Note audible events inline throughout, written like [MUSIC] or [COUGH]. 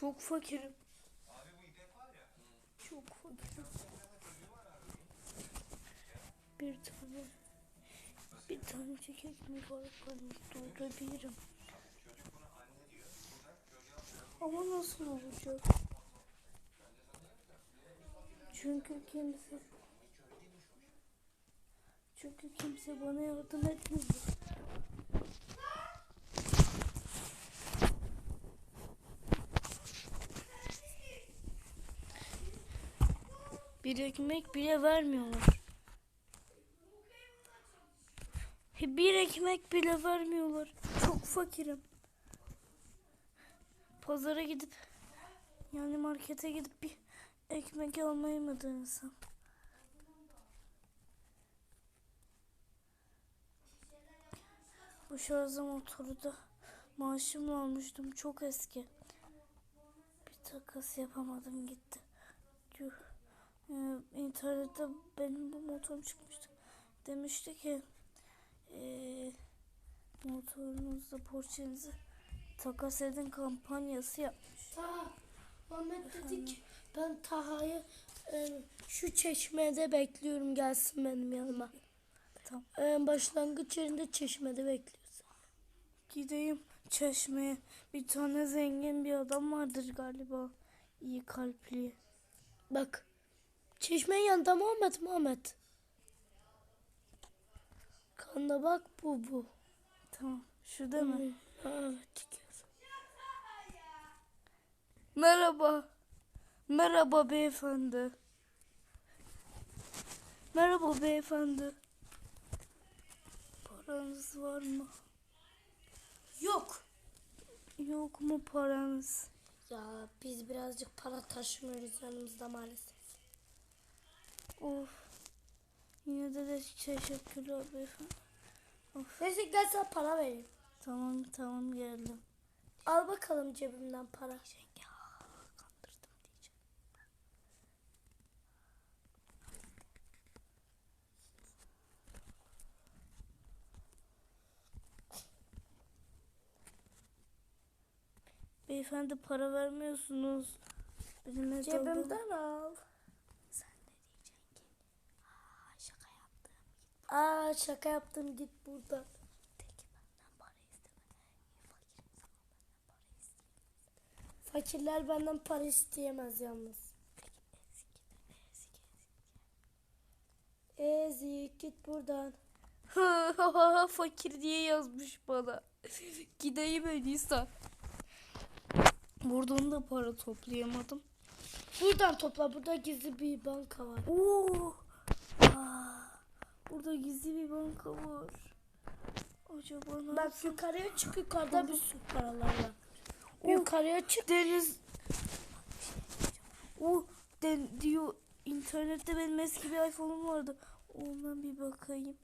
Çok fakirim. Çok fakirim. Bir tane bir tane ceket mi var kalmış doldurabilirim. Ama nasıl olacak? Çünkü kimse çünkü kimse bana yardım etmiyor. Bir ekmek bile vermiyorlar. Bir ekmek bile vermiyorlar. Çok fakirim. Pazara gidip yani markete gidip bir ekmek almayı mı denesem? Bu şarjı motoru da maaşımla almıştım. Çok eski. Bir takas yapamadım gitti. Tüh. Ee, internette benim bu motorum çıkmıştı. Demişti ki ee, motorunuzda Porsche'nizi takas edin kampanyası yapmış. Taha, Muhammed dedi ki ben Taha'yı e, şu çeşmede bekliyorum gelsin benim yanıma. Tamam. E, başlangıç yerinde çeşmede bekliyorsun. Gideyim çeşmeye. Bir tane zengin bir adam vardır galiba. İyi kalpli. Bak çeşmenin yanında Muhammed Muhammed. Kanda bak bu bu. Tamam. Şu değil mi? Hı, Evet. Merhaba. Merhaba beyefendi. Merhaba beyefendi. Paranız var mı? Yok. Yok mu paranız? Ya biz birazcık para taşımıyoruz yanımızda maalesef. Of. Yine de, de teşekkürler beyefendi. Neyse gel sana para vereyim. Tamam tamam geldim. Al bakalım cebimden para. Ya kandırdım diyeceğim. Beyefendi para vermiyorsunuz. Benim hesabım- Cebimden al. Sen ne diyeceksin ki? Aa, şaka yaptım. Aa şaka yaptım git buradan. Fakirler benden para isteyemez yalnız. Ezik git buradan. [LAUGHS] Fakir diye yazmış bana. [LAUGHS] Gideyim öyleyse. Buradan da para toplayamadım. Buradan topla. Burada gizli bir banka var. Oo. Aa, burada gizli bir banka var. Acaba ne Bak yukarıya çık yukarıda bir sürü paralar var. Oh. Yukarıya çık. Deniz. O den diyor internette benim eski bir iPhone'um vardı. Ondan bir bakayım.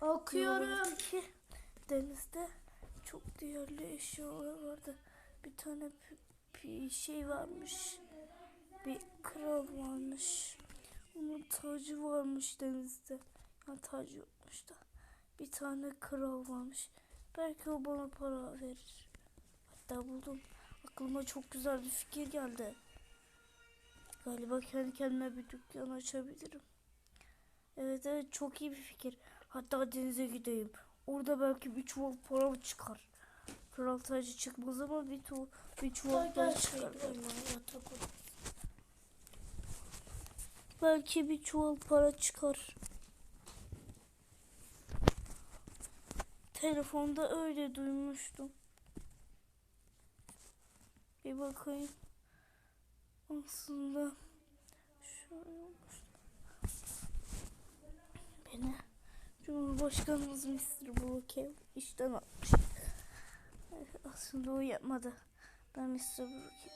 Okuyorum. ki denizde çok değerli eşyalar vardı. Bir tane şey varmış. Bir kral varmış. Onun tacı varmış denizde. Yani tacı yokmuş da. Bir tane kral varmış. Belki o bana para verir. Hatta buldum. Aklıma çok güzel bir fikir geldi. Galiba kendi kendime bir dükkan açabilirim. Evet evet çok iyi bir fikir. Hatta denize gideyim. Orada belki bir çuval para çıkar. Kral tacı çıkmaz ama bir, tu bir çuval para Gel çıkar. Belki bir çuval para çıkar. Telefonda öyle duymuştum. Bir bakayım. Aslında şöyle olmuş. Beni Cumhurbaşkanımız Mr. Brook'e işten atmış. Aslında o yapmadı. Ben Mr. Brook'e